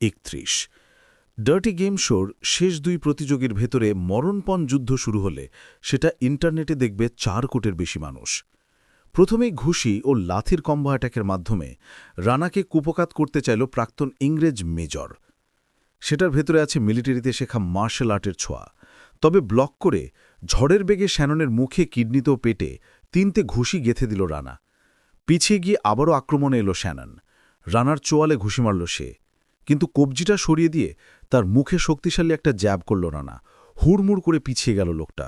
একত্রিশ। Dirty game শোর শেষ দুই প্রতিযোগীর ভেতরে মরণপণ যুদ্ধ শুরু হলে সেটা ইন্টারনেটে দেখবে চার কোটের বেশি মানুষ। প্রথমেই ঘুষি ও লাথির কম্বো অ্যাটাকের মাধ্যমে রানাকে কুপকাত করতে চাইল প্রাক্তন ইংরেজ মেজর। সেটার ভেতরে আছে মিলিটারিতে শেখা মার্শাল আর্টের ছোঁয়া। তবে ব্লক করে ঝড়ের বেগে শ্যাননের মুখে কিডনিত পেটে তিনতে ঘুষি গেথে দিল রানা। পিছিয়ে গিয়ে আবারও আক্রমণে এলো শ্যানন। রানার চোয়ালে ঘুষি মারল সে। কিন্তু কবজিটা সরিয়ে দিয়ে তার মুখে শক্তিশালী একটা জ্যাব করল রানা। হুড়মুড় করে পিছিয়ে গেল লোকটা।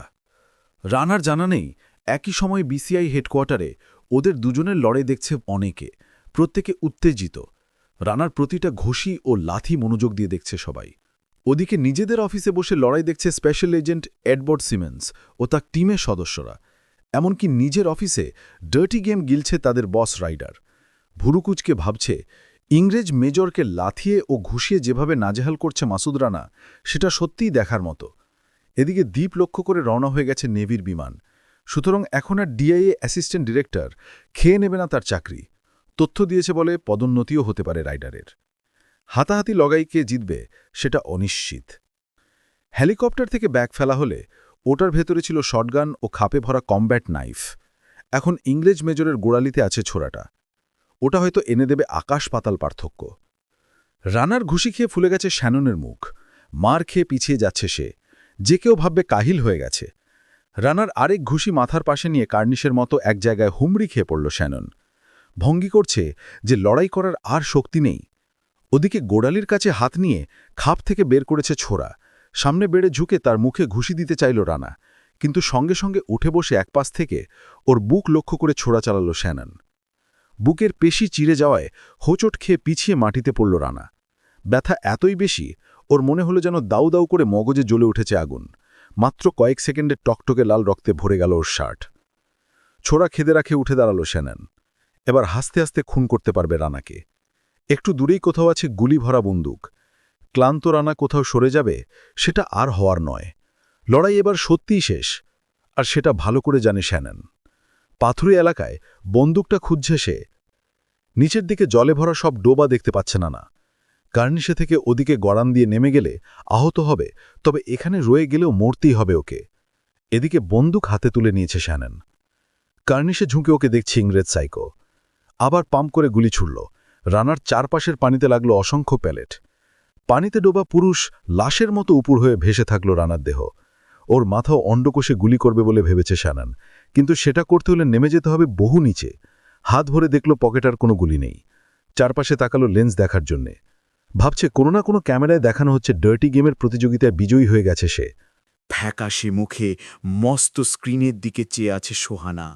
রানার জানা নেই, একই সময় বিসিআই হেডকোয়ার্টারে ওদের দুজনের লড়াই দেখছে অনেকে, প্রত্যেকে উত্তেজিত। রানার প্রতিটা ঘষি ও লাথি মনোযোগ দিয়ে দেখছে সবাই। ওদিকে নিজেদের অফিসে বসে লড়াই দেখছে স্পেশাল এজেন্ট এডওয়ার্ড সিমেন্স ও তার টিমের সদস্যরা। এমনকি নিজের অফিসে ডার্টি গেম গিলছে তাদের বস রাইডার। ভুরুকুচকে ভাবছে ইংরেজ মেজরকে লাথিয়ে ও ঘুষিয়ে যেভাবে নাজেহাল করছে মাসুদ রানা, সেটা সত্যিই দেখার মতো। এদিকে দ্বীপ লক্ষ্য করে রওনা হয়ে গেছে নেভির বিমান। সুতরাং এখন আর ডিআইএ অ্যাসিস্ট্যান্ট ডিরেক্টর খেয়ে নেবে না তার চাকরি। তথ্য দিয়েছে বলে পদোন্নতিও হতে পারে রাইডারের। হাতাহাতি লগাই কে জিতবে সেটা অনিশ্চিত। হেলিকপ্টার থেকে ব্যাগ ফেলা হলে ওটার ভেতরে ছিল শটগান ও খাপে ভরা কমব্যাট নাইফ। এখন ইংরেজ মেজরের গোড়ালিতে আছে ছোড়াটা। ওটা হয়তো এনে দেবে আকাশ পাতাল পার্থক্য। রানার ঘুষি খেয়ে ফুলে গেছে শ্যাননের মুখ। মার খেয়ে পিছিয়ে যাচ্ছে সে। যে কেউ ভাববে কাহিল হয়ে গেছে। রানার আরেক ঘুষি মাথার পাশে নিয়ে কার্নিশের মতো এক জায়গায় হুমড়ি খেয়ে পড়ল শ্যানন। ভঙ্গি করছে যে লড়াই করার আর শক্তি নেই। ওদিকে গোড়ালির কাছে হাত নিয়ে খাপ থেকে বের করেছে ছোড়া। সামনে বেড়ে ঝুঁকে তার মুখে ঘুষি দিতে চাইল রানা। কিন্তু সঙ্গে সঙ্গে উঠে বসে এক পাশ থেকে ওর বুক লক্ষ্য করে ছোড়া চালাল শ্যানন। বুকের পেশি চিরে যাওয়ায় হোঁচট খেয়ে পিছিয়ে মাটিতে পড়ল রানা। ব্যথা এতই বেশি, ওর মনে হলো যেন দাউ দাউ করে মগজে জ্বলে উঠেছে আগুন। মাত্র কয়েক সেকেন্ডে টকটকে লাল রক্তে ভরে গেল ওর শার্ট। ছোড়া খেদে রাখে উঠে দাঁড়াল শ্যানন। এবার হাসতে হাসতে খুন করতে পারবে রানাকে। একটু দূরেই কোথাও আছে গুলি ভরা বন্দুক। ক্লান্ত রানা কোথাও সরে যাবে, সেটা আর হওয়ার নয়। লড়াই এবার সত্যিই শেষ, আর সেটা ভালো করে জানে শ্যানন। পাথুরি এলাকায় বন্দুকটা খুঁজছে সে। নিচের দিকে জলে ভরা সব ডোবা দেখতে পাচ্ছে না না কার্নিশে থেকে ওদিকে গড়ান দিয়ে নেমে গেলে আহত হবে, তবে এখানে রয়ে গেলেও মরতেই হবে ওকে। এদিকে বন্দুক হাতে তুলে নিয়েছে শ্যানন। কার্নিশে ঝুঁকে ওকে দেখছে ইংরেজ সাইকো। আবার পাম্প করে গুলি ছুড়ল। রানার চারপাশের পানিতে লাগল অসংখ্য প্যালেট। পানিতে ডোবা পুরুষ লাশের মতো উপর হয়ে ভেসে থাকল রানার দেহ। ওর মাথাও অন্ডকোষে গুলি করবে বলে ভেবেছে শ্যানান। কিন্তু সেটা করতে হলে নেমে যেতে হবে বহু নিচে। হাত ভরে দেখল পকেটার কোনো গুলি নেই। চারপাশে তাকালো লেন্স দেখার জন্যে। ভাবছে কোনো না কোনো ক্যামেরায় দেখানো হচ্ছে ডার্টি গেমের প্রতিযোগিতায় বিজয়ী হয়ে গেছে সে। ফ্যাকাশে মুখে মস্ত স্ক্রিনের দিকে চেয়ে আছে সোহানা।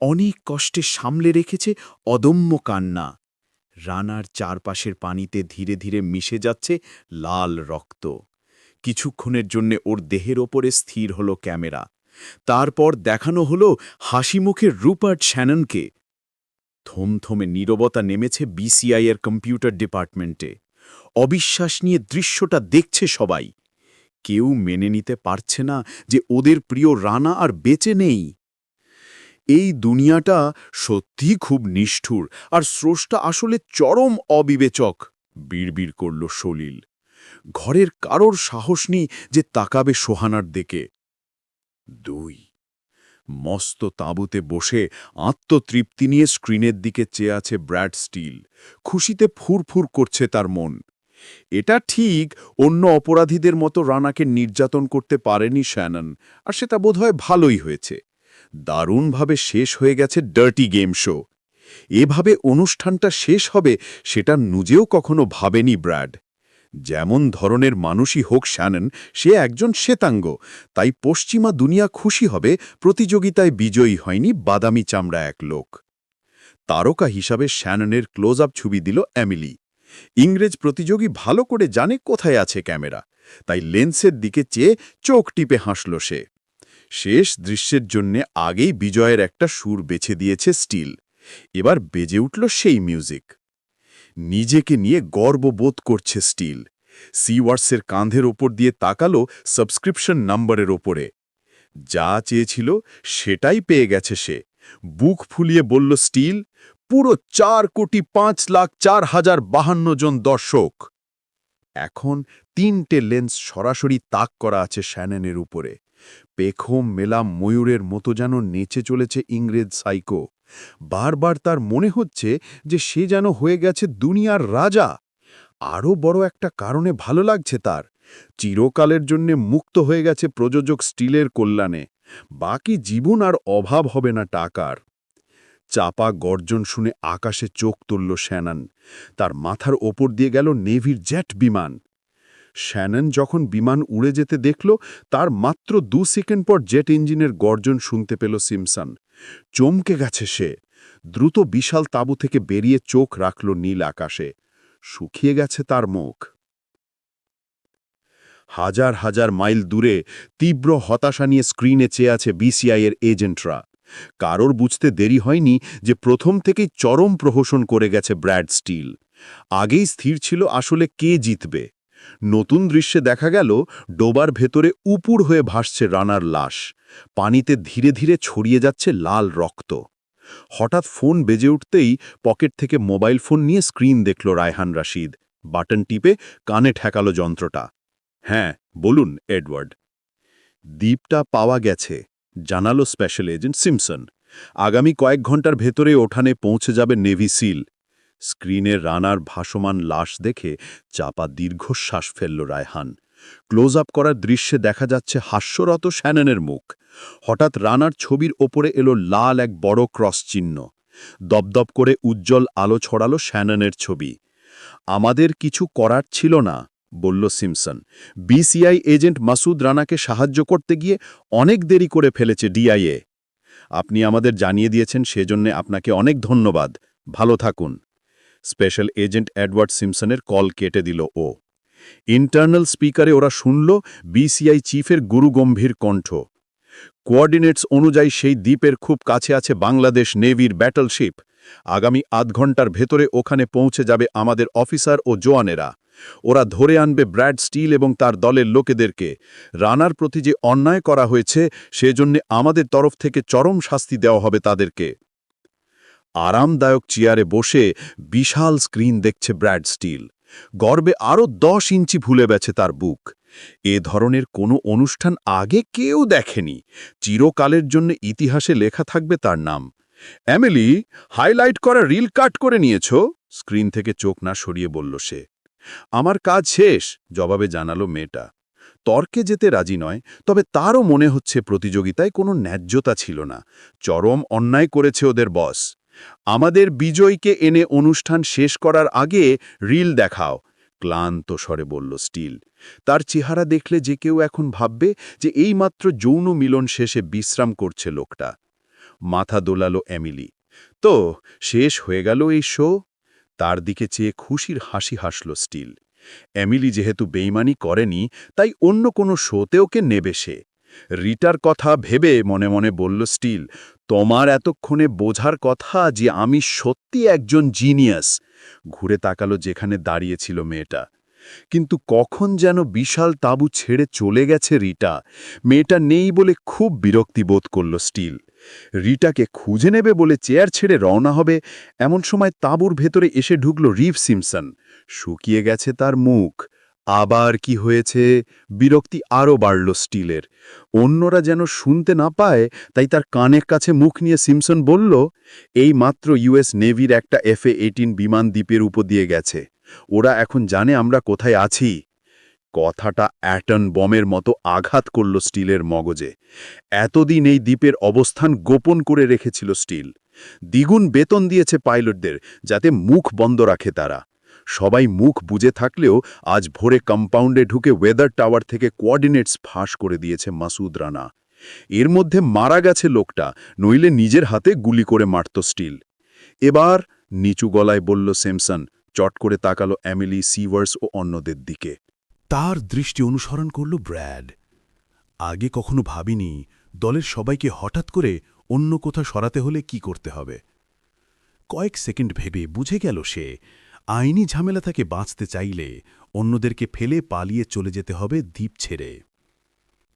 অনেক কষ্টে সামলে রেখেছে অদম্য কান্না। রানার চারপাশের পানিতে ধীরে ধীরে মিশে যাচ্ছে লাল রক্ত। কিছুক্ষণের জন্যে ওর দেহের ওপরে স্থির হলো ক্যামেরা। তারপর দেখানো হল হাসিমুখের রুপার্ট শ্যাননকে। থমথমে নীরবতা নেমেছে বিসিআই এর কম্পিউটার ডিপার্টমেন্টে। অবিশ্বাস নিয়ে দৃশ্যটা দেখছে সবাই। কেউ মেনে নিতে পারছে না যে ওদের প্রিয় রানা আর বেঁচে নেই। এই দুনিয়াটা সত্যিই খুব নিষ্ঠুর আর স্রষ্টা আসলে চরম অবিবেচক, বিড়বিড় করল সলিল। ঘরের কারোর সাহস নেই যে তাকাবে সোহানার দিকে। দুই। মস্ত তাঁবুতে বসে আত্মতৃপ্তি নিয়ে স্ক্রিনের দিকে চেয়ে আছে ব্র্যাড স্টিল। খুশিতে ফুরফুর করছে তার মন। এটা ঠিক অন্য অপরাধীদের মতো রানাকে নির্যাতন করতে পারেনি শ্যানন, আর সেটা বোধহয় ভালোই হয়েছে। দারুণভাবে শেষ হয়ে গেছে ডার্টি গেম শো। এভাবে অনুষ্ঠানটা শেষ হবে সেটা নিজেও কখনো ভাবেনি ব্র্যাড। যেমন ধরনের মানুষই হোক শ্যানন, সে একজন শ্বেতাঙ্গ। তাই পশ্চিমা দুনিয়া খুশি হবে, প্রতিযোগিতায় বিজয়ী হয়নি বাদামি চামড়া এক লোক। তারকা হিসাবে শ্যাননের ক্লোজ আপ ছবি দিল অ্যামিলি। ইংরেজ প্রতিযোগী ভালো করে জানে কোথায় আছে ক্যামেরা, তাই লেন্সের দিকে চেয়ে চোখ টিপে হাসল সে। শেষ দৃশ্যের জন্যে আগেই বিজয়ের একটা সুর বেছে দিয়েছে স্টিল। এবার বেজে উঠল সেই মিউজিক। নিজেকে নিয়ে গর্ববোধ করছে স্টিল। সিওয়ার্সের কাঁধের ওপর দিয়ে তাকালো সাবস্ক্রিপশন নাম্বারের ওপরে। যা চেয়েছিল সেটাই পেয়ে গেছে সে। বুক ফুলিয়ে বলল, স্টিল, পুরো চার কোটি পাঁচ লাখ চার হাজার বাহান্ন জন দর্শক। এখন তিনটে লেন্স সরাসরি তাক করা আছে শ্যানেনের উপরে। পেখম মেলা ময়ূরের মতো যেন নেচে চলেছে ইংরেজ সাইকো। বারবার তার মনে হচ্ছে যে সে যেন হয়ে গেছে দুনিয়ার রাজা। আরও বড় একটা কারণে ভালো লাগছে তার। চিরকালের জন্যে মুক্ত হয়ে গেছে প্রযোজক স্টিলের কল্যাণে। বাকি জীবন আর অভাব হবে না টাকার। চাপা গর্জন শুনে আকাশে চোখ তুলল শ্যানন। তার মাথার ওপর দিয়ে গেল নেভির জেট বিমান। শ্যানন যখন বিমান উড়ে যেতে দেখল, তার মাত্র দু সেকেন্ড পর জেট ইঞ্জিনের গর্জন শুনতে পেল সিমসন। চমকে গেছে সে। দ্রুত বিশাল তাঁবু থেকে বেরিয়ে চোখ রাখল নীল আকাশে। শুকিয়ে গেছে তার মুখ। হাজার হাজার মাইল দূরে তীব্র হতাশা নিয়ে স্ক্রিনে চেয়ে আছে বিসিআইয়ের এজেন্টরা। কারোর বুঝতে দেরি হয়নি যে প্রথম থেকেই চরম প্রহসন করে গেছে ব্র্যাড স্টিল। আগেই স্থির ছিল আসলে কে জিতবে। নতুন দৃশ্যে দেখা গেল ডোবার ভেতরে উপুর হয়ে ভাসছে রানার লাশ। পানিতে ধীরে ধীরে ছড়িয়ে যাচ্ছে লাল রক্ত। হঠাৎ ফোন বেজে উঠতেই পকেট থেকে মোবাইল ফোন নিয়ে স্ক্রিন দেখল রায়হান রাশিদ। বাটন টিপে কানে ঠেকালো যন্ত্রটা। হ্যাঁ বলুন, এডওয়ার্ড। দ্বীপটা পাওয়া গেছে, জানালো স্পেশাল এজেন্ট সিমসন। আগামী কয়েক ঘণ্টার ভেতরে ওঠানে পৌঁছে যাবে নেভি সিল। স্ক্রিনে রানার ভাসমান লাশ দেখে চাপা দীর্ঘশ্বাস ফেলল রায়হান। ক্লোজ আপ করার দৃশ্যে দেখা যাচ্ছে হাস্যরত শ্যাননের মুখ। হঠাৎ রানার ছবির ওপরে এলো লাল এক বড় ক্রস চিহ্ন। দপদপ করে উজ্জ্বল আলো ছড়ালো শ্যাননের ছবি। আমাদের কিছু করার ছিল না, বলল সিমসন। বিসিআই এজেন্ট মাসুদ রানাকে সাহায্য করতে গিয়ে অনেক দেরি করে ফেলেছে ডিআইএ আপনি আমাদের জানিয়ে দিয়েছেন, সেজন্যে আপনাকে অনেক ধন্যবাদ। ভালো থাকুন। স্পেশাল এজেন্ট এডওয়ার্ড সিমসনের কল কেটে দিল ও। ইন্টারনাল স্পিকারে ওরা শুনল বিসিআই চিফের গুরুগম্ভীর কণ্ঠ। কোঅর্ডিনেটস অনুযায়ী সেই দ্বীপের খুব কাছে আছে বাংলাদেশ নেভির ব্যাটলশিপ। আগামী আধ ঘণ্টার ভেতরে ওখানে পৌঁছে যাবে আমাদের অফিসার ও জোয়ানেরা। ওরা ধরে আনবে ব্র্যাড স্টিল এবং তার দলের লোকেদেরকে। রানার প্রতি যে অন্যায় করা হয়েছে, সেজন্যে আমাদের তরফ থেকে চরম শাস্তি দেওয়া হবে তাদেরকে। আরামদায়ক চেয়ারে বসে বিশাল স্ক্রিন দেখছে ব্র্যাড স্টিল। গর্বে আরও দশ ইঞ্চি ভুলে গেছে তার বুক। এ ধরনের কোনো অনুষ্ঠান আগে কেউ দেখেনি। চিরকালের জন্য ইতিহাসে লেখা থাকবে তার নাম। অ্যামেলি হাইলাইট করা রিল কাট করে নিয়েছ? স্ক্রিন থেকে চোখ না সরিয়ে বলল সে। আমার কাজ শেষ, জবাবে জানালো মেয়েটা। তর্কে যেতে রাজি নয়, তবে তারও মনে হচ্ছে প্রতিযোগিতায় কোনো ন্যায্যতা ছিল না। চরম অন্যায় করেছে ওদের বস। আমাদের বিজয়কে এনে অনুষ্ঠান শেষ করার আগে রিল দেখাও। ক্লান্ত স্বরে বলল স্টিল। তার চেহারা দেখলে যে কেউ এখন ভাববে যে এইমাত্র যৌন মিলন শেষে বিশ্রাম করছে লোকটা। মাথা দোলালো এমিলি। তো, শেষ হয়ে গেল এই শো? তার দিকে চেয়ে খুশির হাসি হাসল স্টিল। এমিলি যেহেতু বেইমানি করেনি, তাই অন্য কোনো শোতে ওকে নেবে সে। রিটার কথা ভেবে মনে মনে বলল, স্টিল, তোমার এতক্ষণে বোঝার কথা যে আমি সত্যি একজন জিনিয়াস। ঘুরে তাকালো যেখানে দাঁড়িয়েছিল মেয়েটা। কিন্তু কখন যেন বিশাল তাঁবু ছেড়ে চলে গেছে রিটা। মেয়েটা নেই বলে খুব বিরক্তি বোধ করল, স্টিল। রিটাকে খুঁজে নেবে বলে চেয়ার ছেড়ে রওনা হবে। এমন সময় তাঁবুর ভেতরে এসে ঢুকল রিভ সিমসন শুকিয়ে গেছে তার মুখ। আবার কি হয়েছে? বিরক্তি আরও বাড়ল স্টিলের। অন্যরা যেন শুনতে না পায়, তাই তার কানের কাছে মুখ নিয়ে সিমসন বলল, এই মাত্র ইউএস নেভির একটা এফএ এইটিন বিমান দ্বীপের উপর দিয়ে গেছে। ওরা এখন জানে আমরা কোথায় আছি। কথাটা অ্যাটন বমের মতো আঘাত করল স্টিলের মগজে। এতদিন এই দ্বীপের অবস্থান গোপন করে রেখেছিল স্টিল। দ্বিগুণ বেতন দিয়েছে পাইলটদের, যাতে মুখ বন্ধ রাখে তারা। সবাই মুখ বুঝে থাকলেও আজ ভোরে কম্পাউন্ডে ঢুকে ওয়েদার টাওয়ার থেকে কোঅর্ডিনেটস ফাঁস করে দিয়েছে মাসুদ রানা। এর মধ্যে মারা গেছে লোকটা, নইলে নিজের হাতে গুলি করে মারত স্টিল। এবার নিচু গলায় বলল স্যামসন, চট করে তাকালো অ্যামিলি সিভার্স ও অন্যদের দিকে। তার দৃষ্টি অনুসরণ করল ব্র্যাড। আগে কখনো ভাবিনি দলের সবাইকে হঠাৎ করে অন্য কোথা সরাতে হলে কি করতে হবে। কয়েক সেকেন্ড ভেবে বুঝে গেল সে আইনি ঝামেলা থেকে বাঁচতে চাইলে অন্যদেরকে ফেলে পালিয়ে চলে যেতে হবে দ্বীপ ছেড়ে।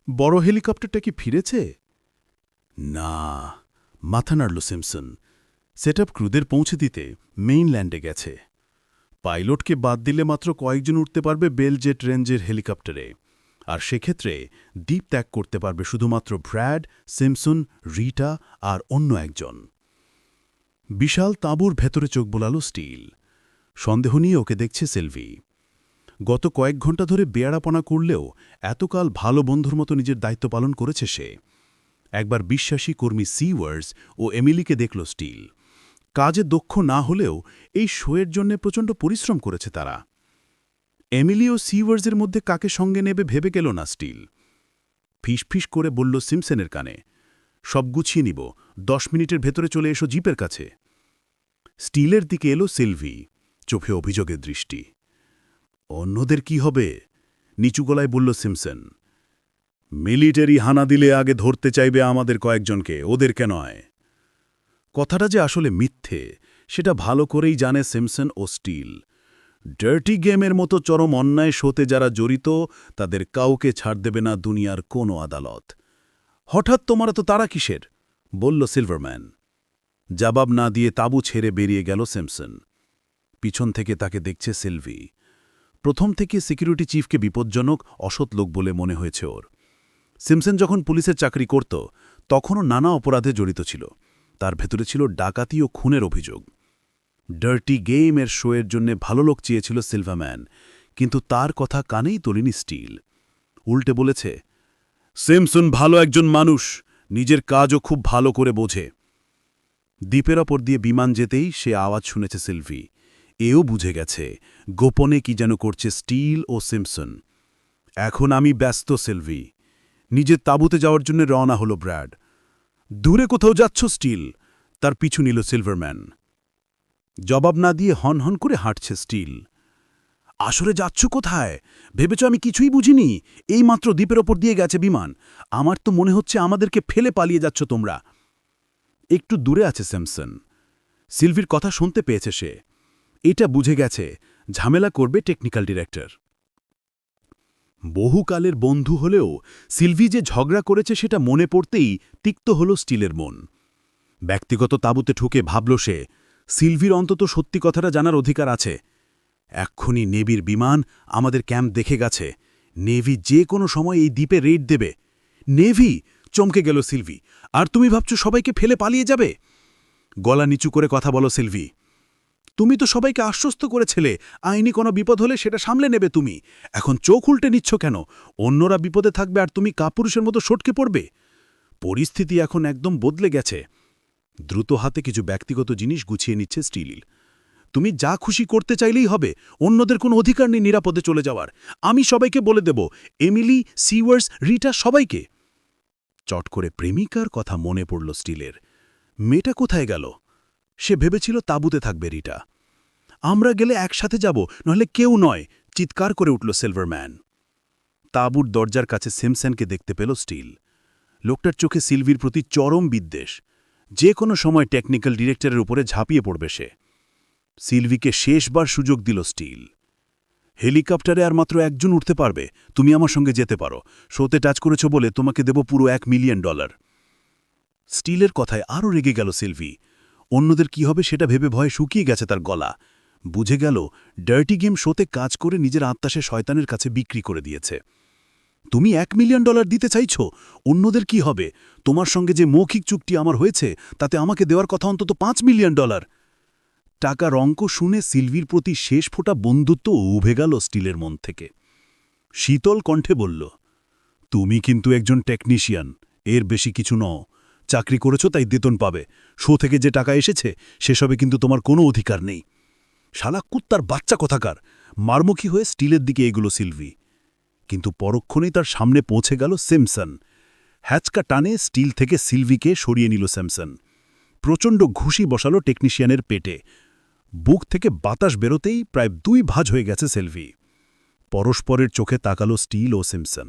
বড় হেলিকপ্টারটা কি ফিরেছে? না, মাথা নাড়ল সিমসন। সেট আপ ক্রুদের পৌঁছে দিতে মেইনল্যান্ডে গেছে। পাইলটকে বাদ দিলে মাত্র কয়েকজন উঠতে পারবে বেলজেট রেঞ্জের হেলিকপ্টারে। আর সেক্ষেত্রে দ্বীপ ত্যাগ করতে পারবে শুধুমাত্র ব্র্যাড, সিমসন, রিটা আর অন্য একজন। বিশাল তাঁবুর ভেতরে চোখ বোলালো স্টিল। সন্দেহ নিয়ে ওকে দেখছে সেলভি। গত কয়েক ঘণ্টা ধরে বেয়ারাপনা করলেও এতকাল ভালো বন্ধুর মতো নিজের দায়িত্ব পালন করেছে সে। একবার বিশ্বাসী কর্মী সিওয়ার্স ও এমিলিকে দেখল স্টিল। কাজে দক্ষ না হলেও এই শোয়ের জন্য প্রচণ্ড পরিশ্রম করেছে তারা। এমিলি ও সিওয়ার্সের মধ্যে কাকে সঙ্গে নেবে ভেবে গেল না স্টিল। ফিসফিস করে বলল সিমসেনের কানে, সব গুছিয়ে নিব, দশ মিনিটের ভেতরে চলে এসো জিপের কাছে। স্টিলের দিকে এলো সিলভি। চোখে অভিযোগের দৃষ্টি। অন্যদের কি হবে? নিচু গলায় বলল সিমসন, মিলিটারি হানা দিলে আগে ধরতে চাইবে আমাদের কয়েকজনকে ওদেরকে নয়? কথাটা যে আসলে মিথ্যে, সেটা ভালো করেই জানে সিমসন ও স্টিল। ডার্টি গেমের মতো চরম অন্যায় শোতে যারা জড়িত, তাদের কাউকে ছাড় দেবে না দুনিয়ার কোনো আদালত। হঠাৎ তোমারা তো তারা কিসের? বলল সিলভারম্যান। জবাব না দিয়ে তাবু ছেড়ে বেরিয়ে গেল সিমসন। পিছন থেকে তাকে দেখছে সিলভি। প্রথম থেকে সিকিউরিটি চিফকে বিপজ্জনক, অসৎ লোক বলে মনে হয়েছে ওর। সিমসন যখন পুলিশের চাকরি করত, তখনও নানা অপরাধে জড়িত ছিল। তার ভেতরে ছিল ডাকাতি ও খুনের অভিযোগ। ডার্টি গেইমের শোয়ের জন্য ভালো লোক চেয়েছিল সিলভাম্যান, কিন্তু তার কথা কানেই তোলেনি স্টিল। উল্টে বলেছে, সিমসন ভালো একজন মানুষ, নিজের কাজও খুব ভালো করে বোঝে। দ্বীপের ওপর দিয়ে বিমান যেতেই সে আওয়াজ শুনেছে সিলভি। এও বুঝে গেছে, গোপনে কি যেন করছে স্টিল ও সিমসন। এখন আমি ব্যস্ত, সিলভি। নিজের তাঁবুতে যাওয়ার জন্য রওনা হলো ব্র্যাড। দূরে কোথাও যাচ্ছ, স্টিল? তার পিছু নিল সিলভারম্যান। জবাব না দিয়ে হন হন করে হাঁটছে স্টিল। আসরে যাচ্ছ কোথায়? ভেবেছ আমি কিছুই বুঝিনি? এই মাত্র দ্বীপের ওপর দিয়ে গেছে বিমান। আমার তো মনে হচ্ছে আমাদেরকে ফেলে পালিয়ে যাচ্ছ তোমরা। একটু দূরে আছে স্যামসন সিলভির কথা শুনতে পেয়েছে সে। এটা বুঝে গেছে, ঝামেলা করবে টেকনিক্যাল ডিরেক্টর বহুকালের বন্ধু হলেও সিলভি যে ঝগড়া করেছে সেটা মনে পড়তেই তিক্ত হল স্টিলের মন। ব্যক্তিগত তাঁবুতে ঠুকে ভাবল সে, সিলভির অন্তত সত্যি কথাটা জানার অধিকার আছে। এক্ষুনি নেভির বিমান আমাদের ক্যাম্প দেখে গেছে। নেভি যে কোনো সময় এই দ্বীপে রেড দেবে। নেভি! চমকে গেল সিলভি। আর তুমি ভাবছ সবাইকে ফেলে পালিয়ে যাবে? গলা নিচু করে কথা বলো সিলভি। তুমি তো সবাইকে আশ্বস্ত করেছিলে। আইনি কোনো বিপদ হলে সেটা সামলে নেবে তুমি। এখন চোখ উল্টে নিচ্ছ কেন? অন্যরা বিপদে থাকবে আর তুমি কাপুরুষের মতো সটকে পড়বে। পরিস্থিতি এখন একদম বদলে গেছে। দ্রুত হাতে কিছু ব্যক্তিগত জিনিস গুছিয়ে নিচ্ছে স্টিলিল। তুমি যা খুশি করতে চাইলেই হবে, অন্যদের কোনো অধিকার নেই নিরাপদে চলে যাওয়ার। আমি সবাইকে বলে দেব, এমিলি, সিওয়ার্স, রিটা, সবাইকে। চট করে প্রেমিকার কথা মনে পড়ল স্টিলের। মেয়েটা কোথায় গেল? সে ভেবেছিল তাঁবুতে থাকবে রিটা। আমরা গেলে একসাথে যাব নহলে কেউ নয়, চিৎকার করে উঠল সিলভারম্যান। তাঁবুর দরজার কাছে সিমসেনকে দেখতে পেল স্টিল। লোকটার চোখে সিলভির প্রতি চরম বিদ্বেষ। যে কোনো সময় টেকনিক্যাল ডিরেক্টরের উপরে ঝাঁপিয়ে পড়বে সে। সিলভিকে শেষবার সুযোগ দিল স্টিল। হেলিকপ্টারে আর মাত্র একজন উঠতে পারবে, তুমি আমার সঙ্গে যেতে পারো। শোতে টাচ করেছ বলে তোমাকে দেব পুরো এক মিলিয়ন ডলার। স্টিলের কথায় আরও রেগে গেল সিলভি। অন্যদের কি হবে সেটা ভেবে ভয়ে শুকিয়ে গেছে তার গলা। বুঝে গেল, ডার্টি গেম শোতে কাজ করে নিজের আত্মাসে শয়তানের কাছে বিক্রি করে দিয়েছে। তুমি এক মিলিয়ন ডলার দিতে চাইছ? অন্যদের কি হবে? তোমার সঙ্গে যে মৌখিক চুক্তি আমার হয়েছে, তাতে আমাকে দেওয়ার কথা অন্তত পাঁচ মিলিয়ন ডলার। টাকার অঙ্ক শুনে সিলভির প্রতি শেষ ফোঁটা বন্ধুত্ব উভে গেল স্টিলের মন থেকে। শীতল কণ্ঠে বলল, তুমি কিন্তু একজন টেকনিশিয়ান, এর বেশি কিছু নও। চাকরি করেছ তাই বেতন পাবে। শো থেকে যে টাকা এসেছে, সেসবে কিন্তু তোমার কোনো অধিকার নেই। শালা কুত্তার বাচ্চা কথাকার? মারমুখী হয়ে স্টিলের দিকে এগুলো, সিলভি। কিন্তু পরক্ষণেই তার সামনে পৌঁছে গেল সিমসন হ্যাচকা টানে স্টিল থেকে সিলভিকে সরিয়ে নিল স্যামসন। প্রচণ্ড ঘুষি বসালো টেকনিশিয়ানের পেটে। বুক থেকে বাতাস বেরোতেই প্রায় দুই ভাঁজ হয়ে গেছে সেলভি। পরস্পরের চোখে তাকালো স্টিল ও সিমসন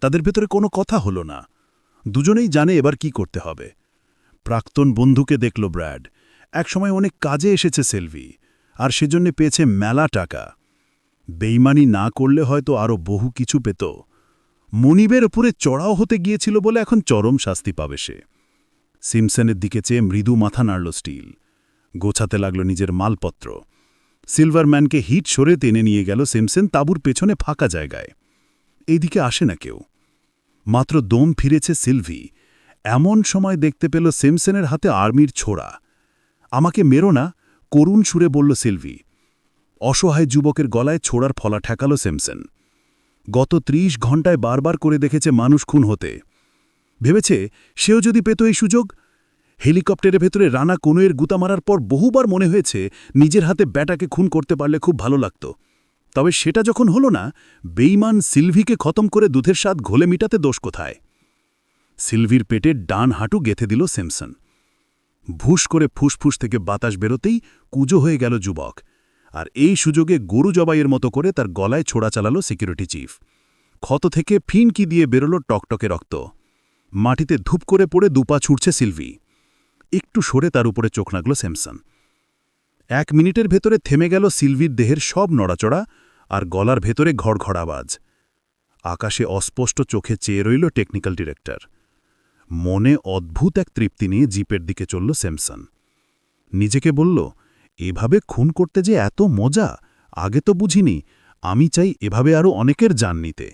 তাদের ভেতরে কোনো কথা হলো না। দুজনেই জানে এবার কি করতে হবে। প্রাক্তন বন্ধুকে দেখল ব্র্যাড। একসময় অনেক কাজে এসেছে সেলভি, আর সেজন্য পেয়েছে মেলা টাকা। বেইমানি না করলে হয়তো আরও বহু কিছু পেত। মনিবের উপরে চড়াও হতে গিয়েছিল বলে এখন চরম শাস্তি পাবে সে। সিমসনের দিকে চেয়ে মৃদু মাথা নাড়ল স্টিল। গোছাতে লাগল নিজের মালপত্র। সিলভারম্যানকে হিট সরে টেনে নিয়ে গেল সিমসেন তাঁবুর পেছনে ফাঁকা জায়গায়। এইদিকে আসে না কেউ। মাত্র দম ফিরেছে সিলভি। এমন সময় দেখতে পেল সিমসনের হাতে আর্মির ছোড়া। আমাকে মেরো না, করুণ সুরে বলল সিলভি। অসহায় যুবকের গলায় ছোড়ার ফলা ঠেকাল সিমসন। গত ত্রিশ ঘন্টায় বারবার করে দেখেছে মানুষ খুন হতে। ভেবেছে সেও যদি পেত এই সুযোগ? হেলিকপ্টারের ভেতরে রানা কনুয়ের গুতা মারার পর বহুবার মনে হয়েছে নিজের হাতে ব্যাটাকে খুন করতে পারলে খুব ভালো লাগত। তবে সেটা যখন হলো না বেইমান সিলভিকে খতম করে দুধের স্বাদ ঘোলে মিটাতে দোষ কোথায়? সিলভির পেটে ডান হাঁটু গেথে দিল স্যামসন ভুস করে ফুসফুস থেকে বাতাস বেরোতেই কুজো হয়ে গেল যুবক, আর এই সুযোগে গরু জবাইয়ের মতো করে তার গলায় ছোড়া চালালো সিকিউরিটি চিফ। ক্ষত থেকে ফিনকি দিয়ে বেরোল টকটকে রক্ত। মাটিতে ধূপ করে পড়ে দুপা ছুটছে সিলভি। একটু সরে তার উপরে চোখ লাগল স্যামসন এক মিনিটের ভেতরে থেমে গেল সিলভির দেহের সব নড়াচড়া আর গলার ভেতরে ঘড়ঘড় আওয়াজ। আকাশে অস্পষ্ট চোখে চেয়ে রইল টেকনিক্যাল ডিরেক্টর। মনে অদ্ভুত এক তৃপ্তি নিয়ে জিপের দিকে চলল স্যামসন। নিজেকে বলল, এভাবে খুন করতে যে এত মজা, আগে তো বুঝিনি। আমি চাই এভাবে আরও অনেকের যান নিতে।